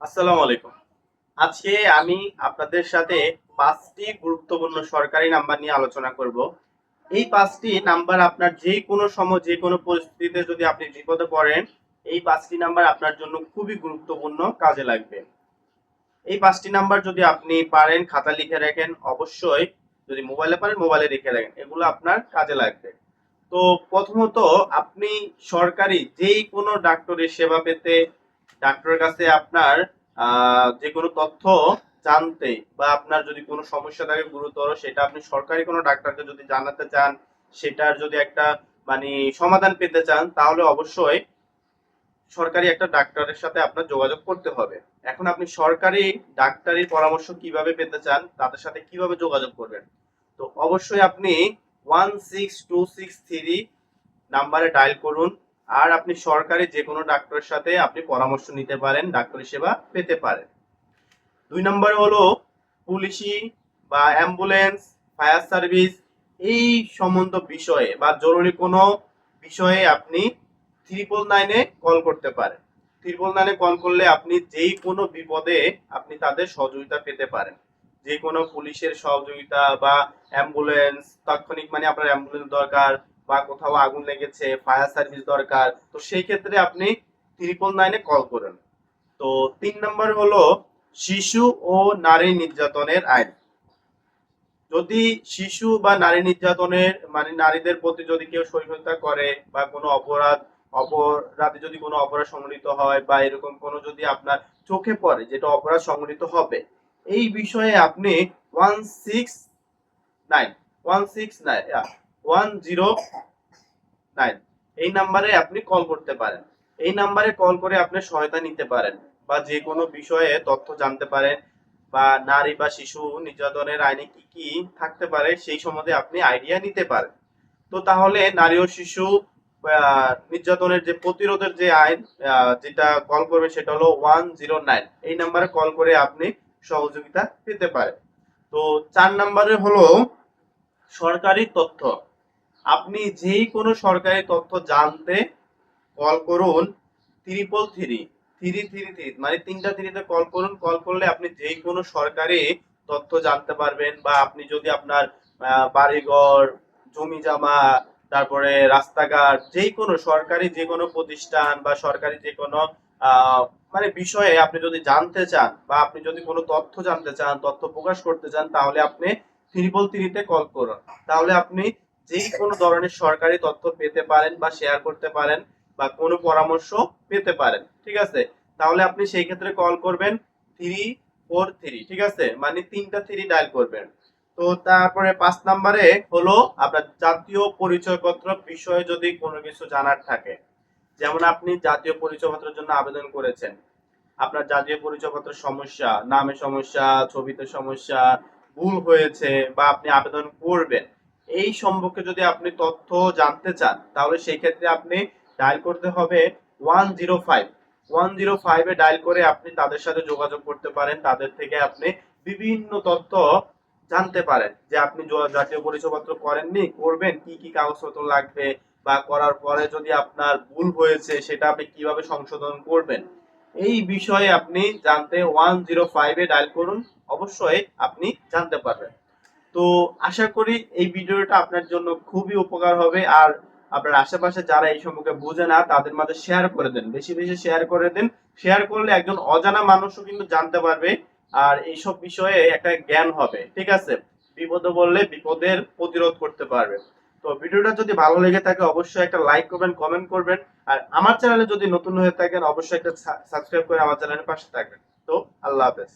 আসসালামু আলাইকুম। আজকে আমি আপনাদের সাথে পাঁচটি গুরুত্বপূর্ণ সরকারি নাম্বার নিয়ে আলোচনা করব। এই পাঁচটি নাম্বার আপনার যে কোনো সময়, যে কোনো পরিস্থিতিতে যদি আপনি বিপদে পড়েন, এই পাঁচটি নাম্বার আপনার জন্য খুবই গুরুত্বপূর্ণ কাজে লাগবে। এই পাঁচটি নাম্বার যদি আপনি পারেন, খাতা লিখে রাখেন, অবশ্যই যদি মোবাইলে পারেন, মোবাইলে লিখে রাখেন, এগুলো আপনার কাজে লাগবে। তো প্রথমত, আপনি সরকারি যেই কোনো ডাক্তারের সেবা পেতে ডাক্তারের কাছে আপনার যে কোনো তথ্য জানতে বা আপনার যদি কোনো সমস্যা থাকে গুরুতর, সেটা আপনি সরকারি কোনো ডাক্তারকে যদি জানাতে চান, সেটার যদি একটা মানে সমাধান পেতে চান, তাহলে অবশ্যই সরকারি একটা ডাক্তারের সাথে আপনার যোগাযোগ করতে হবে। এখন আপনি সরকারি ডাক্তারি পরামর্শ কীভাবে পেতে চান, তাদের সাথে কীভাবে যোগাযোগ করবেন? তো অবশ্যই আপনি one six two six three নাম্বারে ডায়াল করুন। আর আপনি সরকারি যে কোনো ডাক্তারের সাথে আপনি পরামর্শ নিতে পারেন, ডাক্তারি সেবা পেতে পারেন। দুই নম্বর হলো পুলিশি বা অ্যাম্বুলেন্স, ফায়ার সার্ভিস, এই সম্বন্ধ বিষয়ে বা জরুরি কোনো বিষয়ে আপনি ত্রিপল নাইনে কল করতে পারেন। ত্রিপল নাইনে কল করলে আপনি যেই কোনো বিপদে আপনি তাদের সহযোগিতা পেতে পারেন। যে কোনো পুলিশের সহযোগিতা বা অ্যাম্বুলেন্স, তাৎক্ষণিক মানে আপনার অ্যাম্বুলেন্স দরকার বা কোথাও আগুন লেগেছে ফায়ার সার্ভিস দরকার, তো সেই ক্ষেত্রে আপনি ত্রিপল নাইনে কল করেন। তো তিন নম্বর হলো শিশু ও নারী নির্যাতনের আইন। যদি শিশু বা নারী নির্যাতনের মানে নারীদের প্রতি যদি কেউ সহিংসতা করে বা কোনো অপরাধ, অপরাধে যদি কোনো অপরাধ সংঘটিত হয় বা এরকম কোনো যদি আপনার চোখে পড়ে যেটা অপরাধ সংঘটিত হবে, এই বিষয়ে আপনি one six nine one six nine one zero nine এই নাম্বারে আপনি কল করতে পারেন। এই নাম্বারে কল করে আপনি সহায়তা নিতে পারেন বা যে কোনো বিষয়ে তথ্য জানতে পারেন বা নারী বা শিশু নির্যাতনের আইনে কি কি থাকতে পারে সেই সম্বন্ধে আপনি আইডিয়া নিতে পারেন। তো তাহলে নারী ও শিশু নির্যাতনের যে প্রতিরোধের যে আইন যেটা কল করবে সেটা হলো ওয়ান জিরো নাইন এই নাম্বারে কল করে আপনি সহযোগিতা পেতে পারেন। তো চার নাম্বারে হলো সরকারি তথ্য। আপনি যেই কোনো সরকারি তথ্য জানতে কল করুন triple three three three three মানে তিনটা থ্রিতে কল করুন কল করলে আপনি যেই কোনো সরকারি তথ্য জানতে পারবেন বা আপনি যদি আপনার বাড়িঘর জমি জামা তারপরে রাস্তাঘাট, যেই কোনো সরকারি যে কোনো প্রতিষ্ঠান বা সরকারি যে কোনো মানে বিষয়ে আপনি যদি জানতে চান বা আপনি যদি কোনো তথ্য জানতে চান, তথ্য প্রকাশ করতে চান, তাহলে আপনি ত্রিপল থ্রিতে কল করুন। তাহলে আপনি যে কোনো ধরনের সরকারি তথ্য পেতে পারেন বা শেয়ার করতে পারেন বা কোনো পরামর্শ পেতে পারেন, ঠিক আছে? তাহলে আপনি সেই ক্ষেত্রে কল করবেন থ্রি ফোর থ্রি ঠিক আছে? মানে তিনটা থ্রি ডায়াল করবেন। তো তারপরে পাঁচ নাম্বারে হলো আপনার জাতীয় পরিচয়পত্র বিষয়ে যদি কোনো কিছু জানার থাকে। যেমন আপনি জাতীয় পরিচয়পত্রের জন্য আবেদন করেছেন। আপনার জাতীয় পরিচয়পত্রের সমস্যা নামে সমস্যা, ছবিতে সমস্যা, ভুল হয়েছে বা আপনি আবেদন করবেন। এই সম্পর্কে যদি আপনি তথ্য জানতে চান, তাহলে সেই ক্ষেত্রে আপনি ডায়াল করতে হবে one zero five one zero ফাইভে ডায়াল করে আপনি তাদের সাথে যোগাযোগ করতে পারেন, তাদের থেকে আপনি বিভিন্ন তথ্য জানতে পারেন যে আপনি জাতীয় পরিচয়পত্র করেননি, করবেন, কি কি কাগজপত্র লাগবে, বা করার পরে যদি আপনার ভুল হয়েছে, সেটা আপনি কীভাবে সংশোধন করবেন। এই বিষয়ে আপনি জানতে ওয়ান জিরো ফাইভে ডায়াল করুন, অবশ্যই আপনি জানতে পারবেন। তো আশা করি এই ভিডিওটা আপনার জন্য খুবই উপকার হবে আর আপনার আশেপাশে যারা এই সম্পর্কে বোঝে না, তাদের মাঝে শেয়ার করে দেন। বেশি বেশি শেয়ার করে দেন। শেয়ার করলে একজন অজানা মানুষও কিন্তু জানতে পারবে আর এইসব বিষয়ে একটা জ্ঞান হবে, ঠিক আছে? বিপদে বললে বিপদের প্রতিরোধ করতে পারবে। তো ভিডিওটা যদি ভালো লেগে থাকে, অবশ্যই একটা লাইক করবেন কমেন্ট করবেন। আর আমার চ্যানেলে যদি নতুন হয়ে থাকেন, অবশ্যই একটা সাবস্ক্রাইব করে আমার চ্যানেলের পাশে থাকবেন। তো, আল্লাহ হাফেজ।